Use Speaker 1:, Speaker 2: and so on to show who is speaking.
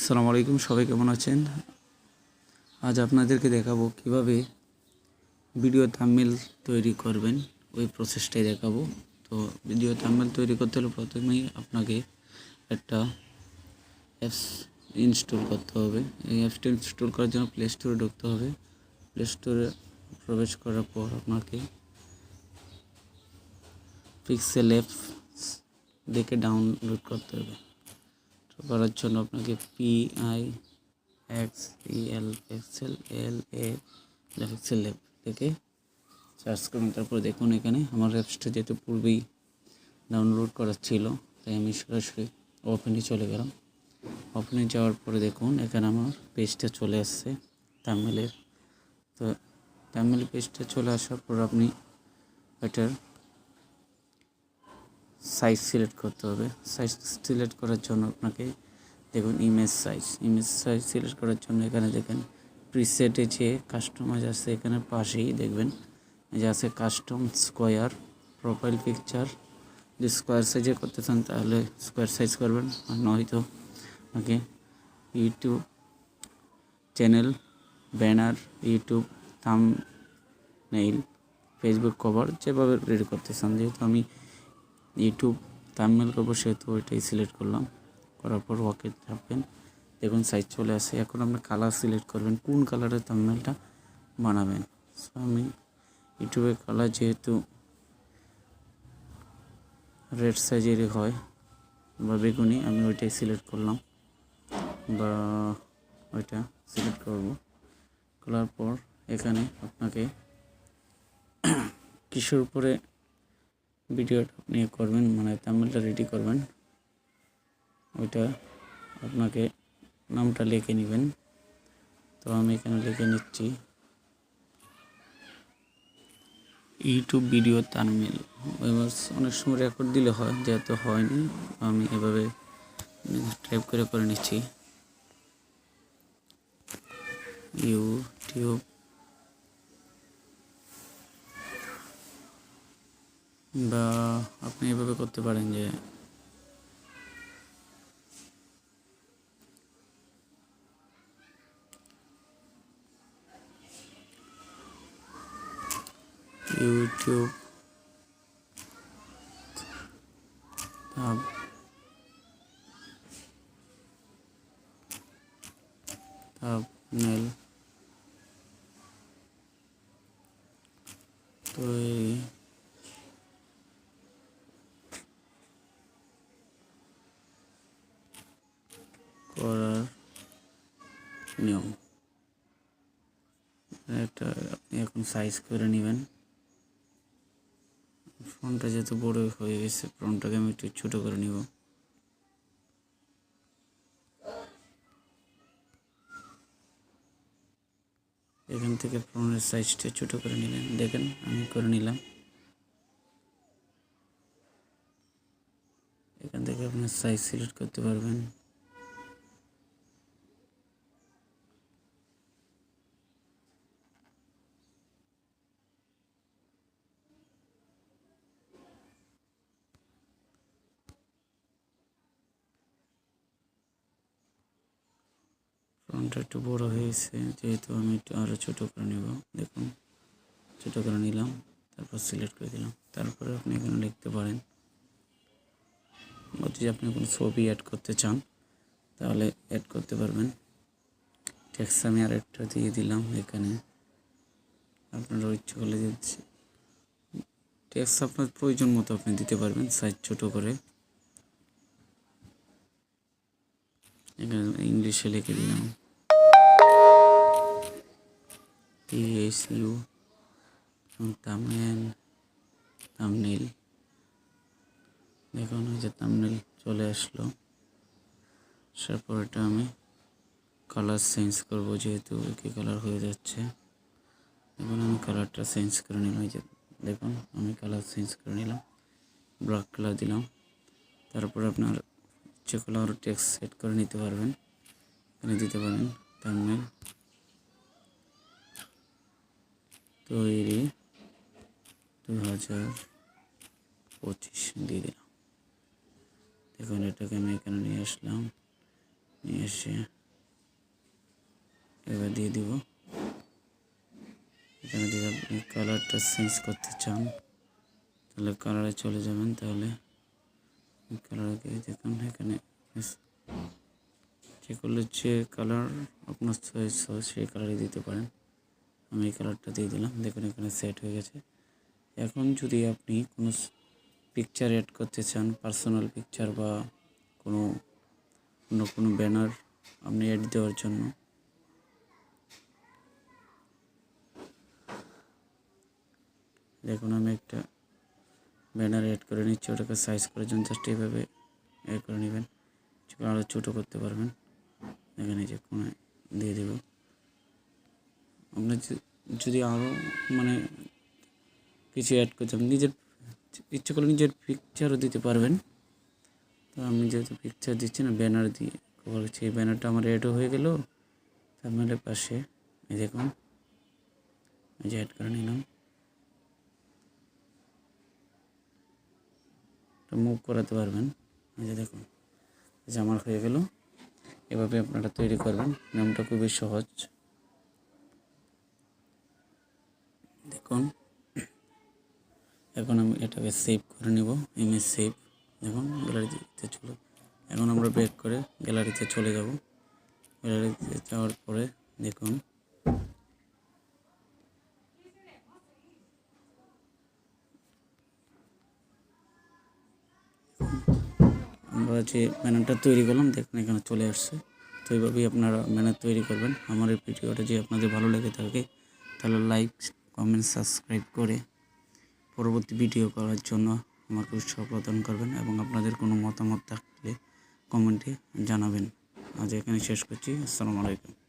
Speaker 1: আসসালামু আলাইকুম, সবাই কেমন আছেন? আজ আপনাদেরকে দেখাবো কীভাবে ভিডিও থাম্বনেল তৈরি করবেন, ওই প্রসেসটাই দেখাবো। তো ভিডিও থাম্বনেল তৈরি করতে হলে প্রথমেই আপনাকে একটা অ্যাপস ইনস্টল করতে হবে। এই অ্যাপসটা ইনস্টল করার জন্য প্লে স্টোরে ঢুকতে হবে। প্লে স্টোরে প্রবেশ করার পর আপনাকে পিক্সেল অ্যাপস দেখে ডাউনলোড করতে হবে। করার জন্য আপনাকে P I X L pixel L A pixel app থেকে সার্চ করুন। তারপর দেখুন এখানে আমার অ্যাপসটা যেহেতু পূর্বেই ডাউনলোড করা ছিল, তাই আমি সরাসরি ওপেনে চলে গেলাম। ওপেনে যাওয়ার পরে দেখুন এখানে আমার পেজটা চলে আসছে তামিলের তো তামিল পেজটা চলে আসার পর আপনি এটার সাইজ সিলেক্ট করতে হবে। সাইজ সিলেক্ট করার জন্য আপনাকে দেখুন image size image size select করার জন্য এখানে দেখেন প্রিসেটে যে কাস্টমাইজ আছে এখানে পাশেই দেখবেন যে আছে কাস্টম স্কোয়ার প্রোফাইল পিকচার যদি স্কোয়ার সাইজে করতে চান তাহলে স্কোয়ার সাইজ করবেন, আর নয়তো আপনাকে YouTube channel banner YouTube thumbnail Facebook cover যেভাবে রেডি করতে চান। যেহেতু আমি ইউটিউব থাম্বনেল করব, সেহেতু ওইটাই সিলেক্ট করলাম। করার পর ওকে চাপবেন দেখুন সাইজ চলে আসে। এখন আপনি কালার সিলেক্ট করবেন, কোন কালারের থাম্বনেলটা বানাবেন। সো আমি ইউটিউবের কালার যেহেতু রেড সাইজেরই হয়, বা বেগুনি, আমি ওইটাই সিলেক্ট করলাম। বা ওইটা সিলেক্ট করব। করার পর এখানে আপনাকে কিসের উপরে ভিডিওটা আপনি করবেন মানে তামিলটা রেডি করবেন। ওইটা আপনাকে নামটা লিখে নেবেন। তো আমি এখানে লিখে নিচ্ছি ইউটিউব ভিডিও তামিল এবার অনেক সময় রেকর্ড দিলে হয়, যেহেতু হয়নি, আমি এভাবে টাইপ করে করে নিচ্ছি। ইউটিউব বা আপনি এভাবে করতে পারেন যে ইউটিউব থাম্বনেল তৈরি করার নিয়ম এটা আপনি এখন সাইজ করে নেবেন। ফোনটা যেহেতু বড় হয়ে গেছে, ফোনটাকে আমি একটু ছোটো করে নিব। এখান থেকে ফোনের সাইজটা ছোটো করে নিলেন দেখেন, আমি করে নিলাম। এখান থেকে আপনার সাইজ সিলেক্ট করতে পারবেন। ফোনটা একটু বড় হয়েছে, যেহেতু আমি একটু আরও ছোটো করে নেব। দেখুন, ছোটো করে নিলাম, তারপর সিলেক্ট করে দিলাম। তারপরে আপনি এখানে লিখতে পারেন, যদি আপনি কোনো ছবি অ্যাড করতে চান, তাহলে অ্যাড করতে পারবেন। ট্যাক্স আমি আর একটা দিয়ে দিলাম এখানে। আপনার ইচ্ছে করলে দিচ্ছি। ট্যাক্স আপনার প্রয়োজন মতো আপনি দিতে পারবেন সাইজ ছোটো করে। এখানে ইংলিশে লিখে দিলাম। টিএসইউ তামিল তামনিল দেখুন, ওই যে তামনিল চলে আসলো। তারপর এটা আমি কালার চেঞ্জ করব, যেহেতু একই কালার হয়ে যাচ্ছে। এখন আমি কালারটা চেঞ্জ করে নিলাম, এই যে দেখুন, আমি কালার চেঞ্জ করে নিলাম ব্ল্যাক কালার দিলাম। তারপর আপনার ইচ্ছে করলে আরও টেক্সট সেট করে নিতে পারবেন। এখানে দিতে পারেন থাম্বনেল তৈরি দু হাজার পঁচিশ দিয়ে দিলাম। দেখুন, এটাকে আমি এখানে নিয়ে আসলাম। নিয়ে এসে এবার দিয়ে দিব। এখানে যদি আপনি কালারটা চেঞ্জ করতে চান, তাহলে কালারে চলে যাবেন। তাহলে কালারকে দেখুন, এখানে যে করলে যে কালার আপনার চয়েস হয়, সেই কালারই দিতে পারেন। আমি এই কালারটা দিয়ে দিলাম। দেখুন, এখানে সেট হয়ে গেছে। এখন যদি আপনি কোনো পিকচার অ্যাড করতে চান পার্সোনাল পিকচার বা কোনো, অন্য কোনো ব্যানার আপনি অ্যাড দেওয়ার জন্য, দেখুন, আমি একটা ব্যানার অ্যাড করে নিচ্ছি। ওটাকে সাইজ করার জন্য জাস্ট এইভাবে এ করে নেবেন। আরও ছোটো করতে পারবেন। এখানে যে কোনায় দিয়ে দেব। আপনার যদি আরও মানে কিছু অ্যাড করতে নিজের ইচ্ছে করলে নিজের পিকচারও দিতে পারবেন। তো আমি যেহেতু পিকচার দিচ্ছি না ব্যানার দিয়ে কভার করছি, এই ব্যানারটা আমার অ্যাডও হয়ে গেল। তার পাশে, এই দেখুন, এই যে অ্যাড করে নিলাম। মুভ করাতে পারবেন। এই যে দেখুন, এই যে আমার হয়ে গেল। এভাবে আপনারা তৈরি করবেন। নামটা খুবই সহজ। দেখুন এখন আমি এটাকে সেভ করে নিব ইমেজ সেভ দেখুন গ্যালারিতে চলে এখন আমরা ব্রেক করে গ্যালারিতে চলে যাব। গ্যালারিতে যাওয়ার পরে দেখুন, আমরা যে ব্যানারটা তৈরি করলাম, দেখুন এখানে চলে আসছে। তো এইভাবেই আপনারা ব্যানার তৈরি করবেন। আমার এই ভিডিওটা যদি আপনাদের ভালো লেগে থাকে তাহলে লাইক কমেন্ট সাবস্ক্রাইব করে পরবর্তী ভিডিও করার জন্য আমাকে উৎসাহ প্রদান করবেন এবং আপনাদের কোনো মতামত থাকলে কমেন্টে জানাবেন। আজ এখানে শেষ করছি। আসসালামু আলাইকুম।